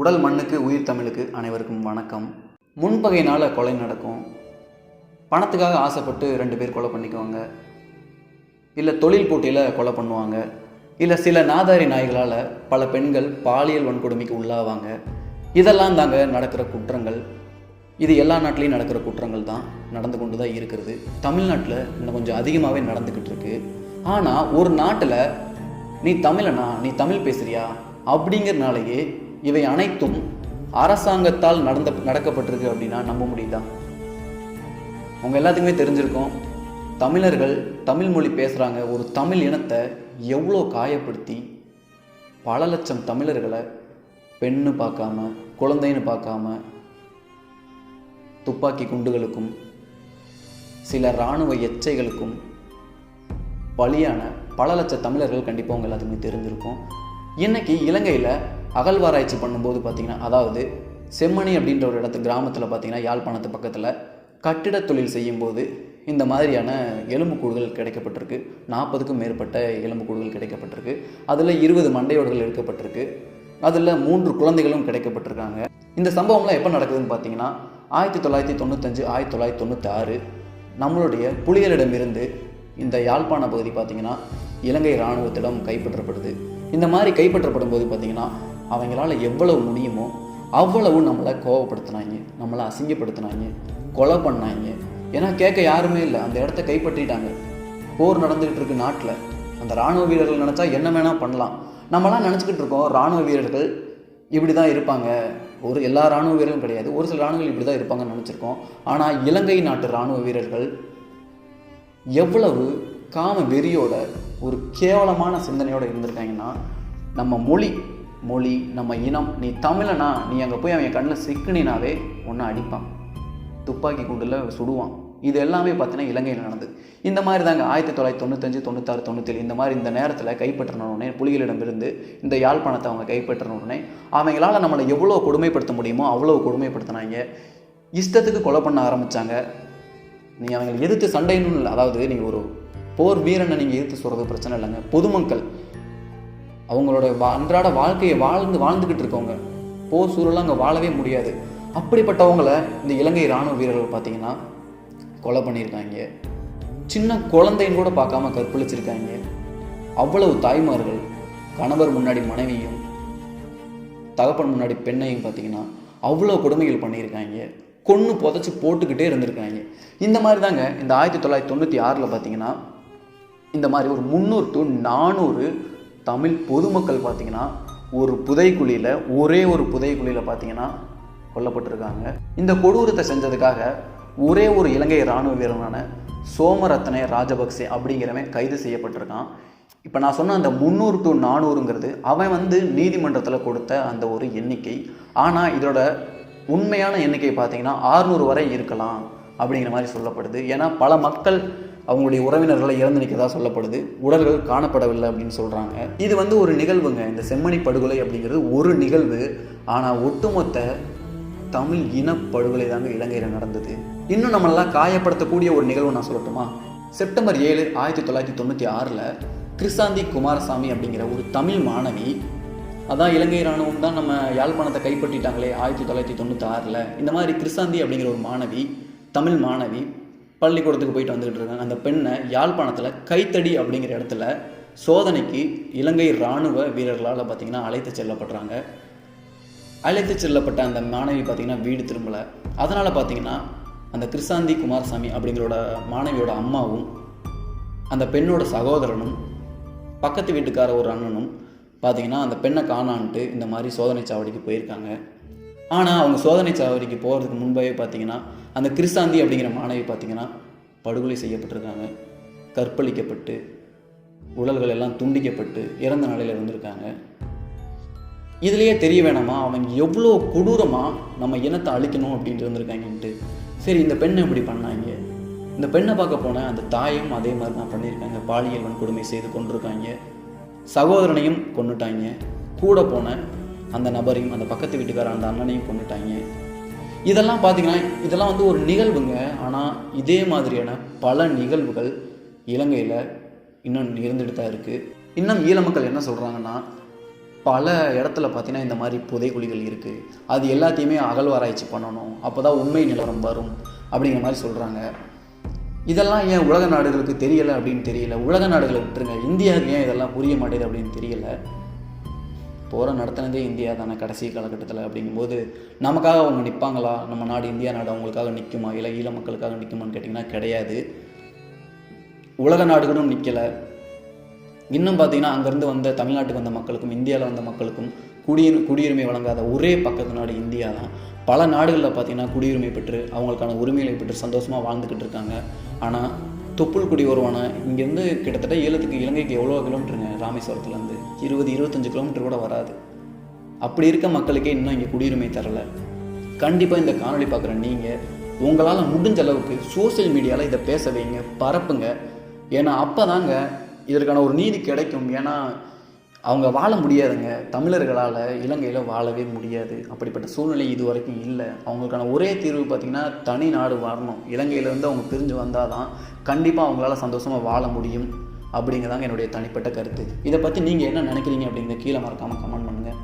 உடல் மண்ணுக்கு உயிர் தமிழுக்கு அனைவருக்கும் வணக்கம். முன்பகையினால் கொலை நடக்கும். பணத்துக்காக ஆசைப்பட்டு ரெண்டு பேர் கொலை பண்ணிக்குவாங்க. இல்லை தொழில் போட்டியில் கொலை பண்ணுவாங்க. இல்லை சில நாதாரி நாய்களால் பல பெண்கள் பாலியல் வன்கொடுமைக்கு உள்ளாவாங்க. இதெல்லாம் தாங்க நடக்கிற குற்றங்கள். இது எல்லா நாட்டிலையும் நடக்கிற குற்றங்கள் தான் நடந்து கொண்டு தான் இருக்கிறது. தமிழ்நாட்டில் இன்னும் கொஞ்சம் அதிகமாகவே நடந்துக்கிட்டு இருக்கு. ஆனால் ஒரு நாட்டில் நீ தமிழனா? நீ தமிழ் பேசுகிறியா அப்படிங்கிறனாலேயே இவை அனைத்தும் அரசாங்கத்தால் நடந்த நடக்கப்பட்டிருக்கு அப்படின்னா நம்ப முடியுதா? உங்கள் எல்லாத்துக்குமே தெரிஞ்சிருக்கோம். தமிழர்கள் தமிழ் மொழி பேசுகிறாங்க ஒரு தமிழ் இனத்தை எவ்வளோ காயப்படுத்தி பல லட்சம் தமிழர்களை பெண்ணு பார்க்காம குழந்தைன்னு பார்க்காம துப்பாக்கி குண்டுகளுக்கும் சில இராணுவ எச்சைகளுக்கும் பலியான பல லட்ச தமிழர்கள் கண்டிப்பாக உங்கள் எல்லாத்துக்குமே தெரிஞ்சிருக்கும். இன்னைக்கு இலங்கையில் அகழ்வாராய்ச்சி பண்ணும்போது பார்த்தீங்கன்னா அதாவது செம்மணி அப்படின்ற ஒரு இடத்து கிராமத்தில் பார்த்தீங்கன்னா யாழ்ப்பாணத்து பக்கத்தில் கட்டிடத் தொழில் செய்யும்போது இந்த மாதிரியான எலும்புக்கூடுகள் கிடைக்கப்பட்டிருக்கு. நாற்பதுக்கும் மேற்பட்ட எலும்புக்கூடுகள் கிடைக்கப்பட்டிருக்கு. அதில் இருபது மண்டையோடுகள் எடுக்கப்பட்டிருக்கு. அதில் மூன்று குழந்தைகளும் கிடைக்கப்பட்டிருக்காங்க. இந்த சம்பவம்லாம் எப்போ நடக்குதுன்னு பார்த்தீங்கன்னா ஆயிரத்தி தொள்ளாயிரத்தி தொண்ணூத்தஞ்சு ஆயிரத்தி தொள்ளாயிரத்தி தொண்ணூற்றாறு நம்மளுடைய புலிகளிடமிருந்து இந்த யாழ்ப்பாண பகுதி பார்த்திங்கன்னா இலங்கை இராணுவத்திடம் கைப்பற்றப்படுது. இந்த மாதிரி கைப்பற்றப்படும் போது பார்த்திங்கன்னா அவங்களால எவ்வளவு முடியுமோ அவ்வளவு நம்மளை கோவப்படுத்தினாங்க நம்மளை அசிங்கப்படுத்தினாங்க கொலை பண்ணாங்க. ஏன்னா கேட்க யாருமே இல்லை. அந்த இடத்த கைப்பற்றிட்டாங்க. போர் நடந்துகிட்டு இருக்கு நாட்டில். அந்த இராணுவ வீரர்கள் நினச்சா என்ன வேணால் பண்ணலாம். நம்மளாம் நினச்சிக்கிட்டு இருக்கோம் இராணுவ வீரர்கள் இப்படி தான் இருப்பாங்க. ஒரு எல்லா இராணுவ வீரர்களும் கிடையாது. ஒரு சில இராணுவங்கள் இப்படி தான் இருப்பாங்கன்னு நினச்சிருக்கோம். ஆனால் இலங்கை நாட்டு இராணுவ வீரர்கள் எவ்வளவு காம வெறியோட ஒரு கேவலமான சிந்தனையோடு இருந்திருக்காங்கன்னா நம்ம மொழி மொழி நம்ம இனம் நீ தமிழனா நீ அங்கே போய் அவன் கண்ணில் சிக்கினாவே ஒன்று அடிப்பான். துப்பாக்கி குண்டில் சுடுவான். இது எல்லாமே பார்த்தீங்கன்னா இலங்கையில் நடந்தது இந்த மாதிரி தாங்க ஆயிரத்தி தொள்ளாயிரத்தி தொண்ணூத்தஞ்சு தொண்ணூத்தாறு தொண்ணூத்தேழு இந்த மாதிரி இந்த நேரத்தில் கைப்பற்றினோடனே புலிகளிடமிருந்து இந்த யாழ்ப்பாணத்தை அவங்க கைப்பற்றினோடனே அவங்களால் அவங்களால நம்மளை எவ்வளோ கொடுமைப்படுத்த முடியுமோ அவ்வளோ கொடுமைப்படுத்தினாங்க. இஷ்டத்துக்கு கொலை பண்ண ஆரம்பித்தாங்க நீ அவங்களை எதிர்த்து சண்டைன்னு இல்லை. அதாவது நீங்கள் ஒரு போர் வீரனை நீங்கள் எதிர்த்து சொல்கிறது பிரச்சனை இல்லைங்க. பொதுமக்கள் அவங்களோட வா அன்றாட வாழ்க்கையை வாழ்ந்து வாழ்ந்துக்கிட்டு இருக்கவங்க. போர் சூழலாம் அங்கே வாழவே முடியாது. அப்படிப்பட்டவங்கள இந்த இலங்கை இராணுவ வீரர்கள் பார்த்தீங்கன்னா கொலை பண்ணியிருக்காங்க. சின்ன குழந்தைன்னு கூட பார்க்காம கற்பழிச்சிருக்காங்க. அவ்வளவு தாய்மார்கள் கணவர் முன்னாடி மனைவியும் தகப்பன் முன்னாடி பெண்ணையும் பார்த்தீங்கன்னா அவ்வளோ கொடுமைகள் பண்ணியிருக்காங்க. கொன்று புதைச்சி போட்டுக்கிட்டே இருந்திருக்காங்க. இந்த மாதிரி தாங்க இந்த ஆயிரத்தி தொள்ளாயிரத்தி தொண்ணூற்றி ஆறில் பார்த்தீங்கன்னா இந்த மாதிரி ஒரு முந்நூறு டு நானூறு தமிழ் பொதுமக்கள் பார்த்திங்கன்னா ஒரு புதைக்குழியில் ஒரே ஒரு புதைக்குழியில் பார்த்தீங்கன்னா கொல்லப்பட்டிருக்காங்க. இந்த கொடூரத்தை செஞ்சதுக்காக ஒரே ஒரு இலங்கை இராணுவ வீரனான சோமரத்னே ராஜபக்சே அப்படிங்கிறவன் கைது செய்யப்பட்டிருக்கான். இப்போ நான் சொன்ன அந்த முந்நூறு டு நானூறுங்கிறது அவன் வந்து நீதிமன்றத்தில் கொடுத்த அந்த ஒரு எண்ணிக்கை. ஆனால் இதோட உண்மையான எண்ணிக்கை பார்த்தீங்கன்னா ஆறுநூறு வரை இருக்கலாம் அப்படிங்கிற மாதிரி சொல்லப்படுது. ஏன்னா பல மக்கள் அவங்களுடைய உறவினர்களை இறந்து நிற்கதா சொல்லப்படுது. உடல்கள் காணப்படவில்லை அப்படின்னு சொல்கிறாங்க இது வந்து ஒரு நிகழ்வுங்க. இந்த செம்மணி படுகொலை அப்படிங்கிறது ஒரு நிகழ்வு. ஆனால் ஒட்டுமொத்த தமிழ் இனப்படுகொலை தாங்க இலங்கையில் நடந்தது. இன்னும் நம்மளெல்லாம் காயப்படுத்தக்கூடிய ஒரு நிகழ்வு நான் சொல்லட்டுமா? செப்டம்பர் ஏழு ஆயிரத்தி தொள்ளாயிரத்தி தொண்ணூற்றி ஆறில் கிருசாந்தி குமாரசாமி அப்படிங்கிற ஒரு தமிழ் மாணவி அதான் இலங்கை இராணுவம் தான் நம்ம யாழ்ப்பாணத்தை கைப்பற்றிட்டாங்களே ஆயிரத்தி தொள்ளாயிரத்தி தொண்ணூற்றி ஆறில் இந்த மாதிரி கிருசாந்தி அப்படிங்கிற ஒரு மாணவி தமிழ் மாணவி பள்ளிக்கூடத்துக்கு போயிட்டு வந்துக்கிட்டு இருக்காங்க. அந்த பெண்ணை யாழ்ப்பாணத்தில் கைத்தடி அப்படிங்கிற இடத்துல சோதனைக்கு இலங்கை இராணுவ வீரர்களால் பார்த்திங்கன்னா அழைத்து செல்லப்படுறாங்க. அழைத்து செல்லப்பட்ட அந்த மாணவி பார்த்திங்கன்னா வீடு திரும்பலை. அதனால் பார்த்திங்கன்னா அந்த கிருசாந்தி குமாரசாமி அப்படிங்கிறோட மாணவியோட அம்மாவும் அந்த பெண்ணோட சகோதரனும் பக்கத்து வீட்டுக்கார ஒரு அண்ணனும் பார்த்தீங்கன்னா அந்த பெண்ணை காணான்ட்டு இந்த மாதிரி சோதனை சாவடிக்கு போயிருக்காங்க. ஆனால் அவங்க சோதனை சாவடிக்கு போகிறதுக்கு முன்பே பார்த்தீங்கன்னா அந்த கிறிஸ்தாந்தி அப்படிங்கிற மாணவி பார்த்தீங்கன்னா படுகொலை செய்யப்பட்டிருக்காங்க. கற்பழிக்கப்பட்டு உடல்கள் எல்லாம் துண்டிக்கப்பட்டு இறந்த நிலையில் இருந்திருக்காங்க. இதுலேயே தெரிய வேணாமா அவங்க எவ்வளோ கொடூரமாக நம்ம இனத்தை அழிக்கணும் அப்படின்ட்டு இருந்திருக்காங்கன்ட்டு. சரி இந்த பெண்ணை இப்படி பண்ணாங்க. இந்த பெண்ணை பார்க்க போன அந்த தாயும் அதே மாதிரி தான் பண்ணியிருக்காங்க. பாலியல் வன்கொடுமை செய்து கொண்டிருக்காங்க. சகோதரனையும் கொண்டுட்டாங்க கூட போன அந்த நபரையும் அந்த பக்கத்து வீட்டுக்கார அந்த அண்ணனையும் கொண்டுட்டாங்க. இதெல்லாம் பார்த்தீங்கன்னா இதெல்லாம் வந்து ஒரு நிகழ்வுங்க. ஆனால் இதே மாதிரியான பல நிகழ்வுகள் இலங்கையில் இன்னும் இருந்துட்டு தான் இருக்குது இன்னும் ஈழ மக்கள் என்ன சொல்கிறாங்கன்னா பல இடத்துல பார்த்தீங்கன்னா இந்த மாதிரி புதைக்குழிகள் இருக்குது அது எல்லாத்தையுமே அகழ்வாராய்ச்சி பண்ணணும். அப்போ தான் உண்மை நிலவரம் வரும் அப்படிங்கிற மாதிரி சொல்கிறாங்க இதெல்லாம் ஏன் உலக நாடுகளுக்கு தெரியலை அப்படின்னு தெரியல? உலக நாடுகளை விட்டுருங்க. இந்தியாவுக்கு ஏன் இதெல்லாம் புரிய மாட்டேது அப்படின்னு தெரியலை? போகிற நடத்தினதே இந்தியா தானே கடைசி காலகட்டத்தில் அப்படிங்கும்போது நமக்காக அவங்க நிற்பாங்களா நம்ம நாடு இந்தியா நாடு அவங்களுக்காக நிற்குமா இல்லை ஈழ மக்களுக்காக நிற்குமான்னு கேட்டிங்கன்னா கிடையாது. உலக நாடுகளும் நிற்கலை இன்னும் பார்த்தீங்கன்னா அங்கேருந்து வந்த தமிழ்நாட்டுக்கு வந்த மக்களுக்கும் இந்தியாவில் வந்த மக்களுக்கும் குடியுரி குடியுரிமை வழங்காத ஒரே பக்கத்து நாடு இந்தியா தான். பல நாடுகளில் பார்த்தீங்கன்னா குடியுரிமை பெற்று அவங்களுக்கான உரிமைகளை பெற்று சந்தோஷமாக வாழ்ந்துக்கிட்டு இருக்காங்க. ஆனால் தொப்புள்குடி வருவானா? வருவான இங்கேருந்து கிட்டத்தட்ட ஏலத்துக்கு இலங்கைக்கு எவ்வளோ கிலோமீட்டருங்க? ராமேஸ்வரத்துலேருந்து. இருபது இருபத்தஞ்சு கிலோமீட்டர் கூட வராது. அப்படி இருக்க மக்களுக்கே இன்னும் இங்கே குடியுரிமை தரல. கண்டிப்பாக இந்த காணொலி பார்க்குற நீங்கள் உங்களால் முடிஞ்ச அளவுக்கு சோஷியல் மீடியாவில் இதை பேச வைங்க பரப்புங்க. ஏன்னா அப்போ தாங்க இதற்கான ஒரு நீதி கிடைக்கும். ஏன்னா அவங்க வாழ முடியாதுங்க. தமிழர்களால் இலங்கையில் வாழவே முடியாது. அப்படிப்பட்ட சூழ்நிலை இது வரைக்கும் இல்லை. அவங்களுக்கான ஒரே தீர்வு பார்த்திங்கன்னா தனி நாடு வரணும் இலங்கையிலேருந்து அவங்க பிரிஞ்சு வந்தால் தான் கண்டிப்பாக அவங்களால சந்தோஷமாக வாழ முடியும். அப்படிங்கிறதாங்க என்னுடைய தனிப்பட்ட கருத்து. இதை பற்றி நீங்கள் என்ன நினைக்கிறீங்க அப்படிங்கிறத கீழே மறக்காமல் கமெண்ட்